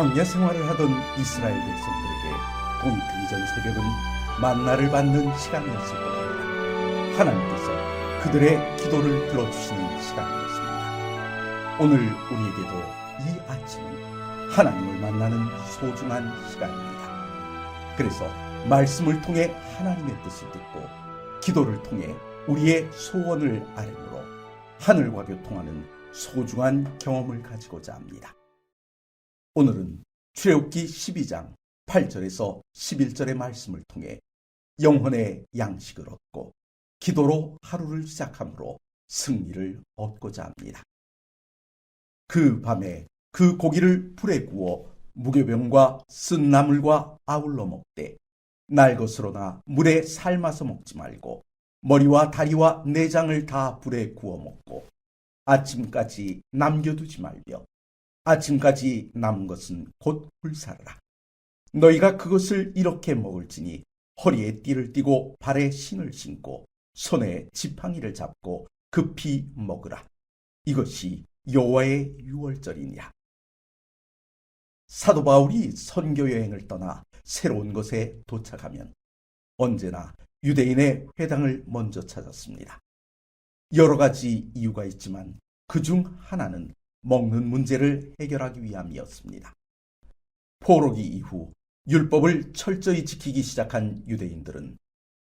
광야 생활을 하던 이스라엘 백성들에게 동이 트기 전 새벽은 만나를 받는 시간이었을 겁니다. 하나님께서 그들의 기도를 들어주시는 시간이었습니다. 오늘 우리에게도 이 아침은 하나님을 만나는 소중한 시간입니다. 그래서 말씀을 통해 하나님의 뜻을 듣고 기도를 통해 우리의 소원을 아뢰므로 하늘과 교통하는 소중한 경험을 가지고자 합니다. 오늘은 출애굽기 12장 8절에서 11절의 말씀을 통해 영혼의 양식을 얻고 기도로 하루를 시작함으로 승리를 얻고자 합니다. 그 밤에 그 고기를 불에 구워 무교병과 쓴 나물과 아울러 먹되 날 것으로나 물에 삶아서 먹지 말고 머리와 다리와 내장을 다 불에 구워 먹고 아침까지 남겨두지 말며 아침까지 남은 것은 곧 불사르라. 너희가 그것을 이렇게 먹을지니 허리에 띠를 띠고 발에 신을 신고 손에 지팡이를 잡고 급히 먹으라. 이것이 여호와의 유월절이니라. 사도 바울이 선교 여행을 떠나 새로운 곳에 도착하면 언제나 유대인의 회당을 먼저 찾았습니다. 여러 가지 이유가 있지만 그 중 하나는 먹는 문제를 해결하기 위함이었습니다. 포로기 이후 율법을 철저히 지키기 시작한 유대인들은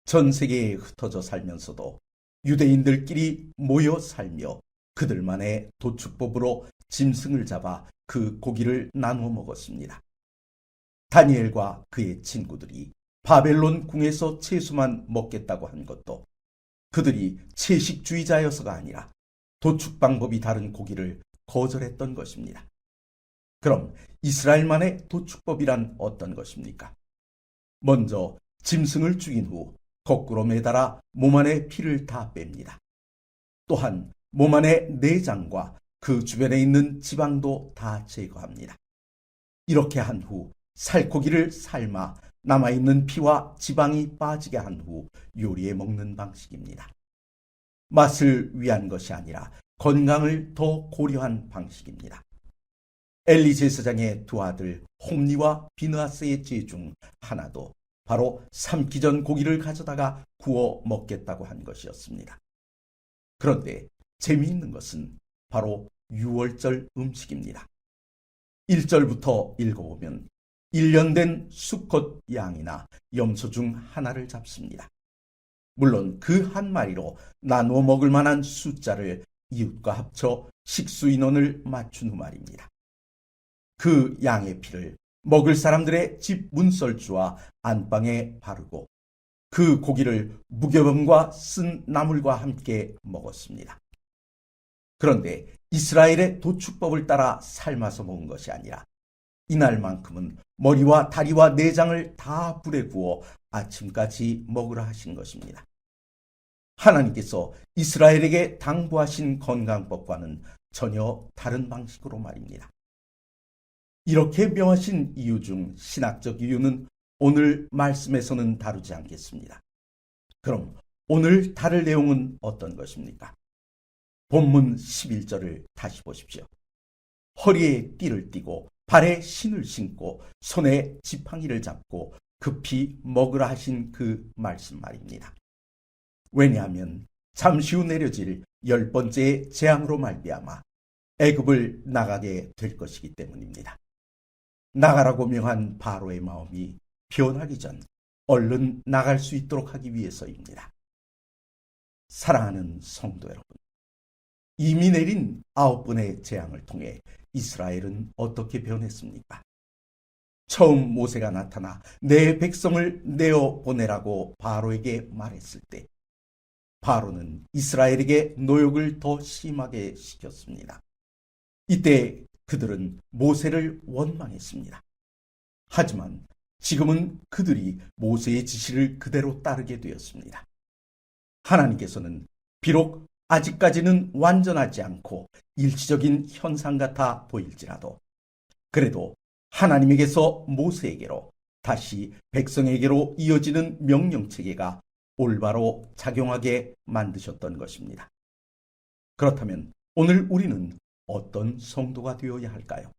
전 세계에 흩어져 살면서도 유대인들끼리 모여 살며 그들만의 도축법으로 짐승을 잡아 그 고기를 나누어 먹었습니다. 다니엘과 그의 친구들이 바벨론 궁에서 채소만 먹겠다고 한 것도 그들이 채식주의자여서가 아니라 도축 방법이 다른 고기를 거절했던 것입니다. 그럼 이스라엘만의 도축법이란 어떤 것입니까? 먼저 짐승을 죽인 후 거꾸로 매달아 몸 안의 피를 다 뺍니다. 또한 몸 안의 내장과 그 주변에 있는 지방도 다 제거합니다. 이렇게 한 후 살코기를 삶아 남아있는 피와 지방이 빠지게 한 후 요리해 먹는 방식입니다. 맛을 위한 것이 아니라 건강을 더 고려한 방식입니다. 엘리 제 사장의 두 아들 홈리와 비느하스의 죄중 하나도 바로 삼기 전 고기를 가져다가 구워 먹겠다고 한 것이었습니다. 그런데 재미있는 것은 바로 6월절 음식입니다. 1절부터 읽어보면 1년 된 수컷 양이나 염소 중 하나를 잡습니다. 물론 그 한 마리로 나누어 먹을 만한 숫자를 이웃과 합쳐 식수 인원을 맞춘 후 말입니다. 그 양의 피를 먹을 사람들의 집 문설주와 안방에 바르고 그 고기를 무교병과 쓴 나물과 함께 먹었습니다. 그런데 이스라엘의 도축법을 따라 삶아서 먹은 것이 아니라 이날만큼은 머리와 다리와 내장을 다 불에 구워 아침까지 먹으라 하신 것입니다. 하나님께서 이스라엘에게 당부하신 건강법과는 전혀 다른 방식으로 말입니다. 이렇게 명하신 이유 중 신학적 이유는 오늘 말씀에서는 다루지 않겠습니다. 그럼 오늘 다룰 내용은 어떤 것입니까? 본문 11절을 다시 보십시오. 허리에 띠를 띠고 발에 신을 신고 손에 지팡이를 잡고 급히 먹으라 하신 그 말씀 말입니다. 왜냐하면 잠시 후 내려질 열 번째 재앙으로 말미암아 애굽을 나가게 될 것이기 때문입니다. 나가라고 명한 바로의 마음이 변하기 전 얼른 나갈 수 있도록 하기 위해서입니다. 사랑하는 성도 여러분, 이미 내린 아홉 번의 재앙을 통해 이스라엘은 어떻게 변했습니까? 처음 모세가 나타나 내 백성을 내어 보내라고 바로에게 말했을 때 바로는 이스라엘에게 노역을 더 심하게 시켰습니다. 이때 그들은 모세를 원망했습니다. 하지만 지금은 그들이 모세의 지시를 그대로 따르게 되었습니다. 하나님께서는 비록 아직까지는 완전하지 않고 일시적인 현상 같아 보일지라도 그래도 하나님에게서 모세에게로 다시 백성에게로 이어지는 명령 체계가 올바로 작용하게 만드셨던 것입니다. 그렇다면 오늘 우리는 어떤 성도가 되어야 할까요?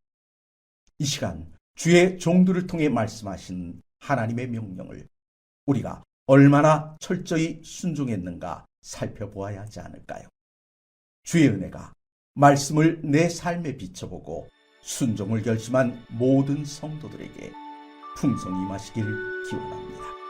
이 시간 주의 종들을 통해 말씀하신 하나님의 명령을 우리가 얼마나 철저히 순종했는가 살펴보아야 하지 않을까요? 주의 은혜가 말씀을 내 삶에 비춰보고 순종을 결심한 모든 성도들에게 풍성히 마시길 기원합니다.